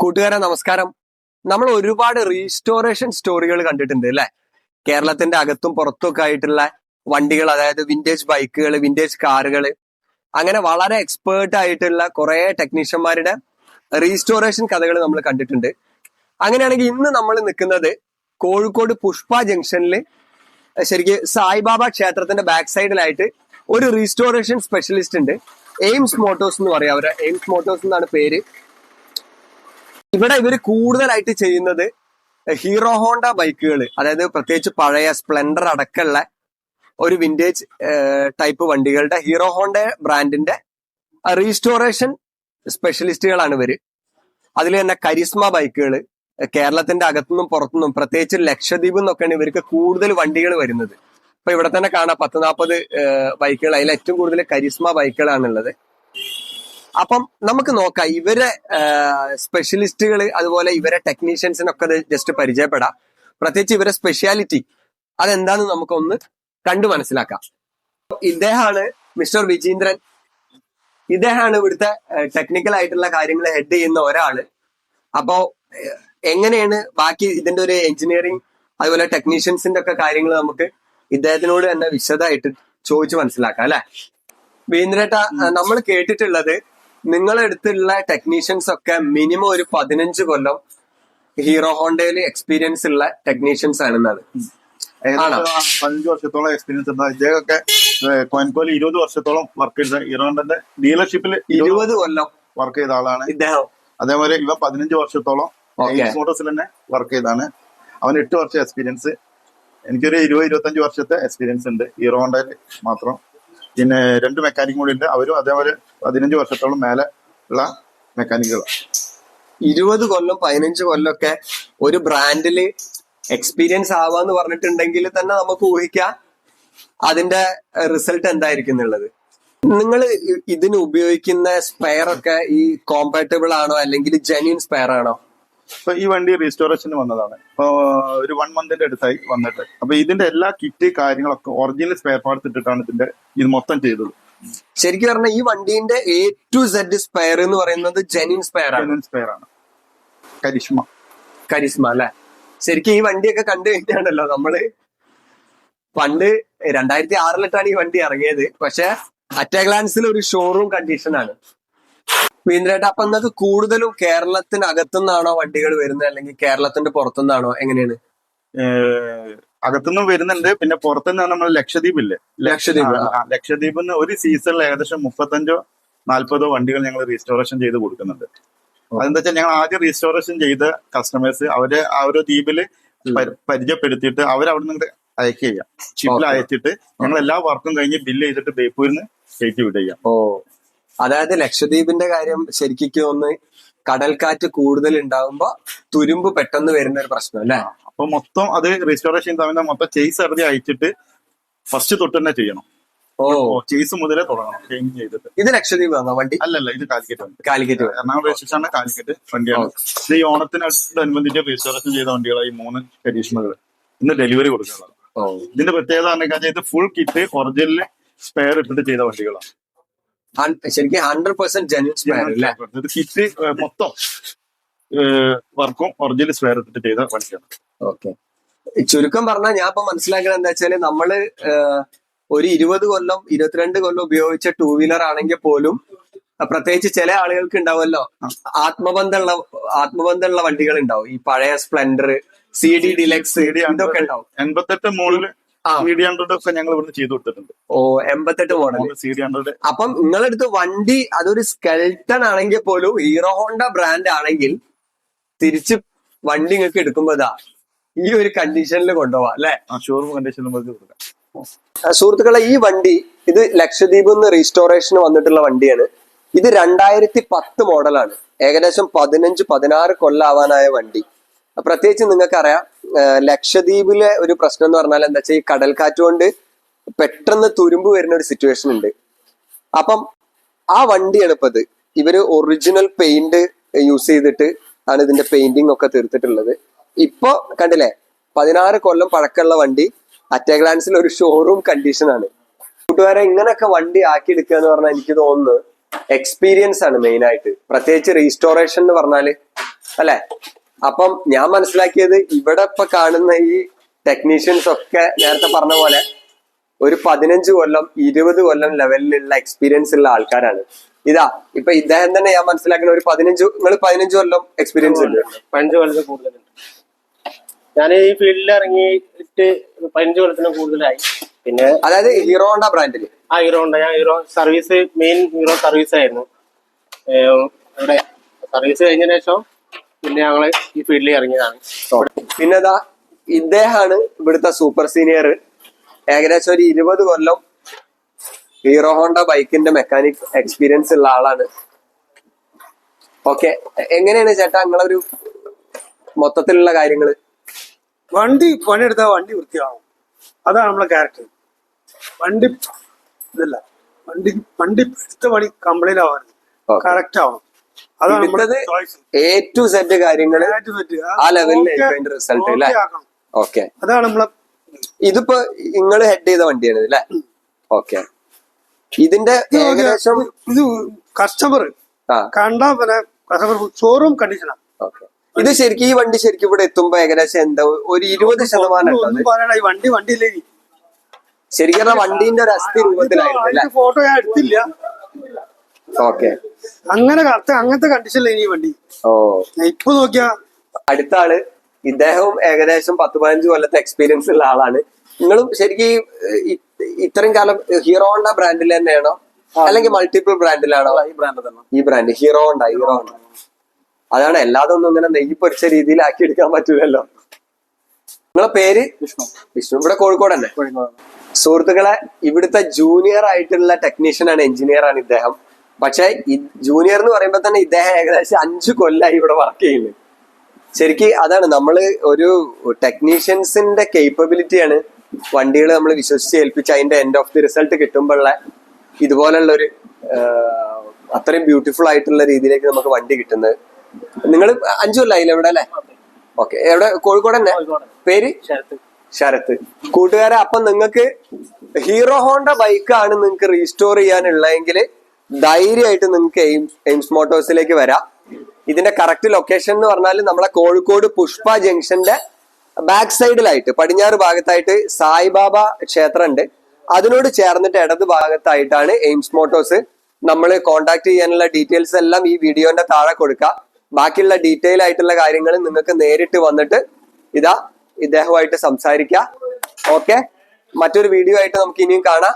കൂട്ടുകാരെ നമസ്കാരം. നമ്മൾ ഒരുപാട് റീസ്റ്റോറേഷൻ സ്റ്റോറികൾ കണ്ടിട്ടുണ്ട് അല്ലെ? കേരളത്തിന്റെ അകത്തും പുറത്തും ഒക്കെ ആയിട്ടുള്ള വണ്ടികൾ അതായത് വിന്റേജ് ബൈക്കുകൾ വിന്റേജ് കാറുകൾ അങ്ങനെ വളരെ എക്സ്പേർട്ട് ആയിട്ടുള്ള കുറെ ടെക്നീഷ്യന്മാരുടെ റീസ്റ്റോറേഷൻ കഥകൾ നമ്മൾ കണ്ടിട്ടുണ്ട്. അങ്ങനെയാണെങ്കിൽ ഇന്ന് നമ്മൾ നിൽക്കുന്നത് കോഴിക്കോട് പുഷ്പ ജംഗ്ഷനിൽ ശരിക്ക് സായിബാബ ക്ഷേത്രത്തിന്റെ ബാക്ക് സൈഡിലായിട്ട് ഒരു റീസ്റ്റോറേഷൻ സ്പെഷ്യലിസ്റ്റ് ഉണ്ട്. എയിംസ് മോട്ടോഴ്സ് എന്ന് പറയാം അവരെ. എയിംസ് മോട്ടോഴ്സ് എന്നാണ് പേര്. ഇവിടെ ഇവർ കൂടുതലായിട്ട് ചെയ്യുന്നത് ഹീറോ ഹോണ്ട ബൈക്കുകൾ അതായത് പ്രത്യേകിച്ച് പഴയ സ്പ്ലെൻഡർ അടക്കമുള്ള ഒരു വിന്റേജ് ടൈപ്പ് വണ്ടികളുടെ ഹീറോ ഹോണ്ട ബ്രാൻഡിന്റെ റീസ്റ്റോറേഷൻ സ്പെഷ്യലിസ്റ്റുകളാണ് ഇവർ. അതിൽ തന്നെ കരിസ്മ ബൈക്കുകൾ കേരളത്തിന്റെ അകത്തുനിന്നും പുറത്തുനിന്നും പ്രത്യേകിച്ച് ലക്ഷദ്വീപ് എന്നൊക്കെയാണ് ഇവർക്ക് കൂടുതൽ വണ്ടികൾ വരുന്നത്. ഇപ്പൊ ഇവിടെ തന്നെ കാണാം പത്ത് നാൽപ്പത് ബൈക്കുകൾ അതിൽ ഏറ്റവും കൂടുതൽ കരിസ്മ ബൈക്കുകളാണുള്ളത്. അപ്പം നമുക്ക് നോക്കാം. ഇവരെ സ്പെഷ്യലിസ്റ്റുകൾ അതുപോലെ ഇവരെ ടെക്നീഷ്യൻസിനൊക്കെ ജസ്റ്റ് പരിചയപ്പെടാം. പ്രത്യേകിച്ച് ഇവരെ സ്പെഷ്യാലിറ്റി അതെന്താന്ന് നമുക്കൊന്ന് കണ്ടു മനസ്സിലാക്കാം. ഇദ്ദേഹമാണ് മിസ്റ്റർ വിജീന്ദ്രൻ. ഇദ്ദേഹമാണ് ഇവിടുത്തെ ടെക്നിക്കൽ ആയിട്ടുള്ള കാര്യങ്ങൾ ഹെഡ് ചെയ്യുന്ന ഒരാൾ. അപ്പോ എങ്ങനെയാണ് ബാക്കി ഇതിന്റെ ഒരു എഞ്ചിനീയറിംഗ് അതുപോലെ ടെക്നീഷ്യൻസിന്റെ ഒക്കെ കാര്യങ്ങൾ നമുക്ക് ഇദ്ദേഹത്തിനോട് തന്നെ വിശദമായിട്ട് ചോദിച്ചു മനസ്സിലാക്കാം അല്ലെ? വീന്ദ്രേട്ട നമ്മൾ കേട്ടിട്ടുള്ളത് നിങ്ങളെ അടുത്തുള്ള ടെക്നീഷ്യൻസ് ഒക്കെ മിനിമം ഒരു പതിനഞ്ച് കൊല്ലം ഹീറോ ഹോണ്ടയിൽ എക്സ്പീരിയൻസ് ഉള്ള ടെക്നീഷ്യൻസ് ആണെന്നത്. പതിനഞ്ച് വർഷത്തോളം എക്സ്പീരിയൻസ് ഉണ്ട്. ഇദ്ദേഹമൊക്കെ കോൻകോലി ഇരുപത് വർഷത്തോളം വർക്ക് ചെയ്ത ഹീറോന്റെ ഡീലർഷിപ്പിൽ ഇരുപത് കൊല്ലം വർക്ക് ചെയ്ത ആളാണ്. ഇദ്ദേഹം. അതേപോലെ ഇവ പതിനഞ്ച് വർഷത്തോളം. മോട്ടോഴ്സിൽ തന്നെ വർക്ക് ചെയ്താണ്. അവൻ എട്ട് വർഷം എക്സ്പീരിയൻസ് എനിക്കൊരു ഇരുപത് ഇരുപത്തഞ്ച് വർഷത്തെ എക്സ്പീരിയൻസ് ഉണ്ട് ഹീറോ ഹോണ്ടയിൽ മാത്രം. പിന്നെ രണ്ട് മെക്കാനിക്കും കൂടി ഉണ്ട്. അവരും അതേപോലെ പതിനഞ്ച് വർഷത്തോളം മേലെ ഉള്ള മെക്കാനിക്കുകളാണ് ഇരുപത് കൊല്ലം പതിനഞ്ച് കൊല്ലൊക്കെ ഒരു ബ്രാൻഡിൽ എക്സ്പീരിയൻസ് ആവാന്ന് പറഞ്ഞിട്ടുണ്ടെങ്കിൽ തന്നെ നമുക്ക് ഊഹിക്കാം അതിന്റെ റിസൾട്ട് എന്തായിരിക്കും എന്നുള്ളത്. നിങ്ങൾ ഇതിന് ഉപയോഗിക്കുന്ന സ്പെയർ ഒക്കെ ഈ കോമ്പാറ്റബിൾ ആണോ അല്ലെങ്കിൽ ജെന്യൂൻ സ്പെയർ ആണോ? അപ്പൊ ഈ വണ്ടി റീസ്റ്റോറേഷന് വന്നതാണ്. ഇപ്പൊ ഒരു വൺ മന്തിന്റെ അടുത്തായി വന്നിട്ട്. അപ്പൊ ഇതിന്റെ എല്ലാ കിറ്റ് കാര്യങ്ങളൊക്കെ ഒറിജിനൽ സ്പെയർ പാർട്സ് ഇട്ടിട്ടാണ് ഇതിന്റെ ഇത് മൊത്തം ചെയ്തത്. ശരിക്കും പറഞ്ഞാൽ ഈ വണ്ടീന്റെ എ ടു സെഡ് സ്പെയർ എന്ന് പറയുന്നത് ജെനിൻ സ്പെയർ ആണ്. സ്പെയർ ആണ്. കരിഷ്മ. കരിസ്മ അല്ലെ? ശരിക്കും ഈ വണ്ടിയൊക്കെ കണ്ടു കഴിഞ്ഞാണല്ലോ നമ്മൾ പണ്ട് രണ്ടായിരത്തി ആറിലിട്ടാണ് ഈ വണ്ടി ഇറങ്ങിയത്. പക്ഷെ അറ്റ ഗ്ലാൻസിൽ ഒരു ഷോറൂം കണ്ടീഷനാണ് വീന്ദ്രേട്ട അപ്പൊ നിങ്ങൾക്ക് കൂടുതലും കേരളത്തിനകത്തുനിന്നാണോ വണ്ടികൾ വരുന്നത്? അല്ലെങ്കിൽ കേരളത്തിന്റെ പുറത്തുനിന്നാണോ? എങ്ങനെയാണ്? അകത്തുനിന്നും വരുന്നുണ്ട്. പിന്നെ പുറത്തുനിന്ന് നമ്മൾ ലക്ഷദ്വീപ് ഇല്ലേ ലക്ഷദ്വീപ്, ലക്ഷദ്വീപിൽ നിന്ന് ഒരു സീസണിൽ ഏകദേശം മുപ്പത്തഞ്ചോ നാല്പതോ വണ്ടികൾ ഞങ്ങൾ റീസ്റ്റോറേഷൻ ചെയ്ത് കൊടുക്കുന്നുണ്ട്. അതെന്താ വെച്ചാൽ ഞങ്ങൾ ആദ്യം റീസ്റ്റോറേഷൻ ചെയ്ത കസ്റ്റമേഴ്സ് അവരെ ആ ഒരു ദ്വീപിൽ പരി- പരിചയപ്പെടുത്തിയിട്ട് അവരവിടെ നിന്ന് അയക്കുക ചെയ്യാം. ഷിപ്പിൽ Okay. അയച്ചിട്ട് ഞങ്ങൾ എല്ലാ വർക്കും കഴിഞ്ഞ് ബില്ല് ചെയ്തിട്ട് ബേപ്പൂരിൽ നിന്ന് കയറ്റി വിടുക ഓ. അതായത് ലക്ഷദ്വീപിന്റെ കാര്യം ശരിക്കും ഒന്ന് കടൽക്കാറ്റ് കൂടുതൽ ഉണ്ടാകുമ്പോ തുരുമ്പ് പെട്ടെന്ന് വരുന്ന ഒരു പ്രശ്നം അല്ലെ? അപ്പൊ മൊത്തം അത് രജിസ്ട്രേഷൻ സമയത്ത് മൊത്തം ചേസ് ഇറങ്ങി അയച്ചിട്ട് ഫസ്റ്റ് തൊട്ട് തന്നെ ചെയ്യണം. ഓ. ചേസ് മുതലേ തുടങ്ങണം ചേഞ്ച് ചെയ്തിട്ട്. ഇത് ലക്ഷദ്വീപ് വണ്ടി? അല്ലല്ല ഇത് കാലിക്കറ്റ് വണ്ടി. കാലിക്കറ്റ് എറണാകുളം രജിസ്ട്രേഷൻ ആണ് കാലിക്കറ്റ് വണ്ടിയാണ്. ഇത് ഈ ഓണത്തിനോടനുബന്ധിച്ച് രജിസ്ട്രേഷൻ ചെയ്ത വണ്ടികളാണ് ഈ മൂന്ന് പരീക്ഷണങ്ങൾ ഇന്ന് ഡെലിവറി കൊടുക്കുന്നത് ഇതിന്റെ പ്രത്യേകത എന്ന് ഇത് ഫുൾ കിറ്റ് ഒറിജിനൽ സ്പെയർ ഇട്ടിട്ട് ചെയ്ത വണ്ടികളാണ് ശരിക്കും hundred percent genuine spare kit മൊത്തം വർക്കും ഒറിജിനൽ സ്പെയർ ഇട്ടിട്ട് ചെയ്ത വണ്ടിയാണ്. ഓക്കെ. ചുരുക്കം പറഞ്ഞാൽ ഞാൻ ഇപ്പൊ മനസ്സിലാക്കുന്നത് എന്താ വെച്ചാൽ നമ്മൾ ഒരു ഇരുപത് കൊല്ലം ഇരുപത്തിരണ്ട് കൊല്ലം ഉപയോഗിച്ച ടൂ വീലർ ആണെങ്കിൽ പോലും പ്രത്യേകിച്ച് ചില ആളുകൾക്ക് ഉണ്ടാവുമല്ലോ ആത്മബന്ധമുള്ള ആത്മബന്ധമുള്ള വണ്ടികൾ ഉണ്ടാവും ഈ പഴയ സ്പ്ലെൻഡർ സി ഡി ഡിലക്സ് ഇതൊക്കെ ഉണ്ടാവും. എൺപത്തെട്ട് മോഡൽ ആ. സി ഡി ഹൺഡ്രഡ് ഒക്കെ ഞങ്ങൾ ഇവിടുന്ന് ചെയ്തു കൊടുത്തിട്ടുണ്ട്. ഓ എൺപത്തെട്ട് മോഡൽ സി ഡി ഹൺഡ്രഡ് അപ്പം നിങ്ങളടുത്ത് വണ്ടി അതൊരു സ്കെൽട്ടൺ ആണെങ്കിൽ പോലും ഹീറോ ഹോണ്ട ബ്രാൻഡ് ആണെങ്കിൽ തിരിച്ച് വണ്ടി നിങ്ങൾക്ക് എടുക്കുമ്പോ ഇതാ ഈ ഒരു കണ്ടീഷനിൽ കൊണ്ടുപോവാം അല്ലെ? ഷോറൂം കണ്ടീഷൻ നമുക്ക് കൊടുക്കാം. സുഹൃത്തുക്കളെ ഈ വണ്ടി ഇത് ലക്ഷദ്വീപിൽ നിന്ന് റീസ്റ്റോറേഷന് വന്നിട്ടുള്ള വണ്ടിയാണ്. ഇത് രണ്ടായിരത്തി പത്ത് മോഡലാണ് ഏകദേശം പതിനഞ്ച് പതിനാറ് കൊല്ലാവാനായ വണ്ടി. പ്രത്യേകിച്ച് നിങ്ങൾക്കറിയാം ലക്ഷദ്വീപിലെ ഒരു പ്രശ്നം എന്ന് പറഞ്ഞാൽ എന്താ വെച്ചാൽ ഈ കടൽക്കാറ്റ് കൊണ്ട് പെട്ടെന്ന് തുരുമ്പ് വരുന്ന ഒരു സിറ്റുവേഷൻ ഉണ്ട്. അപ്പം ആ വണ്ടിയാണ് ഇപ്പൊ ഇത്. ഇവർ ഒറിജിനൽ പെയിന്റ് യൂസ് ചെയ്തിട്ട് ആണ് ഇതിന്റെ പെയിന്റിംഗ് ഒക്കെ തീർത്തിട്ടുള്ളത്. ഇപ്പൊ കണ്ടില്ലേ? പതിനാറ് കൊല്ലം പഴക്കമുള്ള വണ്ടി അറ്റ ഗ്ലാൻസിൽ ഒരു ഷോറൂം കണ്ടീഷൻ ആണ്. കൂട്ടുകാരെ ഇങ്ങനൊക്കെ വണ്ടി ആക്കി എടുക്കുക എന്ന് പറഞ്ഞാൽ എനിക്ക് തോന്നുന്നു എക്സ്പീരിയൻസ് ആണ് മെയിൻ ആയിട്ട്. പ്രത്യേകിച്ച് റീസ്റ്റോറേഷൻ എന്ന് പറഞ്ഞാൽ അല്ലെ? അപ്പം ഞാൻ മനസ്സിലാക്കിയത് ഇവിടെ ഇപ്പൊ കാണുന്ന ഈ ടെക്നീഷ്യൻസ് ഒക്കെ നേരത്തെ പറഞ്ഞ പോലെ ഒരു പതിനഞ്ച് കൊല്ലം ഇരുപത് കൊല്ലം ലെവലിലുള്ള എക്സ്പീരിയൻസ് ഉള്ള ആൾക്കാരാണ്. ഇതാ ഇപ്പൊ ഇദ്ദേഹം തന്നെ ഞാൻ മനസ്സിലാക്കുന്ന ഒരു പതിനഞ്ച് നിങ്ങൾ പതിനഞ്ച് കൊല്ലം എക്സ്പീരിയൻസ് ഉണ്ട് പതിനഞ്ച് കൊല്ലം കൂടുതലുണ്ട്. ഞാൻ ഈ ഫീൽഡിൽ ഇറങ്ങിയിട്ട് പതിനഞ്ച് കൊല്ലത്തിനും കൂടുതലായി. പിന്നെ അതായത് ഹീറോ ഹോണ്ട ബ്രാൻഡിൽ. ആ ഹീറോ ഉണ്ട് ഞാൻ Hero service main Hero service ആയിരുന്നു. ഇവിടെ സർവീസ് കഴിഞ്ഞതിന് ശേഷം പിന്നെ ഞങ്ങൾ ഈ ഫീൽഡിൽ ഇറങ്ങിയതാണ്. പിന്നെ ഇദ്ദേഹമാണ് ഇവിടുത്തെ സൂപ്പർ സീനിയർ ഏകദേശം ഒരു ഇരുപത് കൊല്ലം ഹീറോ ഹോണ്ട ബൈക്കിന്റെ മെക്കാനിക് എക്സ്പീരിയൻസ് ഉള്ള ആളാണ്. ഓക്കെ എങ്ങനെയാണ് ചേട്ടാ നിങ്ങളൊരു മൊത്തത്തിലുള്ള കാര്യങ്ങൾ? വണ്ടി പണിയെടുത്താൽ വണ്ടി വൃത്തിയാവും. അതാണ് നമ്മളെ ക്യാരക്ടർ വണ്ടി ഇതല്ല. വണ്ടി വണ്ടി എടുത്ത പണി കംപ്ലൈന്റ് ആവരുത്. കറക്റ്റ് ആവണം. അതാണ് നമ്മുടെ എ ടു സെറ്റ് കാര്യങ്ങൾ ആ അതിന്റെ റിസൾട്ട് അല്ലേ? ഓക്കെ അതാണ് നമ്മളെ ഇതിപ്പോ നിങ്ങൾ ഹെഡ് ചെയ്ത വണ്ടിയാണ് അല്ലേ? ഓക്കെ ഇതിന്റെ ഇത് ഏകദേശം ഇത് കസ്റ്റമർ കണ്ടാ പിന്നെ കസ്റ്റമർ ഷോറൂം കണ്ടീഷനാണ് ഓക്കെ ഇത് ശരിക്കും ഈ വണ്ടി ശരിക്കും ഇവിടെ എത്തുമ്പോ ഏകദേശം എന്താ ഒരു ഇരുപത് ശതമാനം? ഈ വണ്ടി വണ്ടിയില്ലേ ശരിക്കും വണ്ടീന്റെ ഒരു അസ്ഥി രൂപത്തിലായിരുന്നു ഫോട്ടോ ഞാൻ എടുത്തില്ല. ഓക്കെ. അങ്ങനെ കറക്റ്റ് അങ്ങനത്തെ കണ്ടീഷനിലെ ഈ വണ്ടി. ഓ. ഇപ്പൊ നോക്കിയാ. അടുത്ത ആൾ ഇദ്ദേഹവും ഏകദേശം പത്ത് പതിനഞ്ച് കൊല്ലത്തെ എക്സ്പീരിയൻസ് ഉള്ള ആളാണ്. നിങ്ങളും ശരിക്കും ഇത്രയും കാലം ഹീറോ ഹോണ്ട ബ്രാൻഡിൽ തന്നെയാണോ? അല്ലെങ്കിൽ മൾട്ടിപ്പിൾ ബ്രാൻഡിലാണോ ഈ brand Hero Honda Hero Honda അതാണ് അല്ലാതെ ഒന്നും ഇങ്ങനെ നെയ്യ് പൊരിച്ച രീതിയിൽ ആക്കി എടുക്കാൻ പറ്റൂലല്ലോ. നിങ്ങളെ പേര്? വിഷ്ണു. വിഷ്ണു. ഇവിടെ കോഴിക്കോട് തന്നെ? സുഹൃത്തുക്കളെ ഇവിടുത്തെ ജൂനിയർ ആയിട്ടുള്ള ടെക്നീഷ്യൻ ആണ് എഞ്ചിനീയർ ആണ് ഇദ്ദേഹം. പക്ഷെ ജൂനിയർ എന്ന് പറയുമ്പോൾ തന്നെ ഇദ്ദേഹം ഏകദേശം അഞ്ചു കൊല്ലായി ഇവിടെ വർക്ക് ചെയ്യുന്നത് ശരിക്ക് അതാണ് നമ്മൾ ഒരു ടെക്നീഷ്യൻസിന്റെ കേപ്പബിലിറ്റിയാണ് വണ്ടികൾ നമ്മൾ വിശ്വസിച്ച് ഏൽപ്പിച്ച് അതിന്റെ എൻഡ് ഓഫ് ദി റിസൾട്ട് കിട്ടുമ്പോഴുള്ള ഇതുപോലുള്ള ഒരു അത്രയും ബ്യൂട്ടിഫുൾ ആയിട്ടുള്ള രീതിയിലേക്ക് നമുക്ക് വണ്ടി കിട്ടുന്നത്. നിങ്ങൾ അഞ്ചു കൊല്ലായില്ല ഇവിടെ അല്ലേ? ഓക്കെ. എവിടെ? കോഴിക്കോട് തന്നെ? പേര്? ശരത് ശരത്ത്. കൂട്ടുകാരെ അപ്പൊ നിങ്ങൾക്ക് ഹീറോ ഹോണ്ട ബൈക്കാണ് നിങ്ങൾക്ക് റീസ്റ്റോർ ചെയ്യാനുള്ളതെങ്കിൽ ധൈര്യമായിട്ട് നിങ്ങൾക്ക് എയിംസ് എയിംസ് മോട്ടോഴ്സിലേക്ക് വരാം. ഇതിന്റെ കറക്റ്റ് ലൊക്കേഷൻ എന്ന് പറഞ്ഞാൽ നമ്മളെ കോഴിക്കോട് പുഷ്പ ജംഗ്ഷന്റെ ബാക്ക് സൈഡിലായിട്ട് പടിഞ്ഞാറ് ഭാഗത്തായിട്ട് സായിബാബ ക്ഷേത്രം ഉണ്ട് അതിനോട് ചേർന്നിട്ട് ഇടത് ഭാഗത്തായിട്ടാണ് എയിംസ് മോട്ടോഴ്സ്. നമ്മൾ കോൺടാക്ട് ചെയ്യാനുള്ള ഡീറ്റെയിൽസ് എല്ലാം ഈ വീഡിയോന്റെ താഴെ കൊടുക്കുക ബാക്കിയുള്ള ഡീറ്റെയിൽ ആയിട്ടുള്ള കാര്യങ്ങൾ നിങ്ങൾക്ക് നേരിട്ട് വന്നിട്ട് ഇതാ ഇദ്ദേഹമായിട്ട് സംസാരിക്കാം. ഓക്കെ മറ്റൊരു വീഡിയോ ആയിട്ട് നമുക്ക് ഇനിയും കാണാം.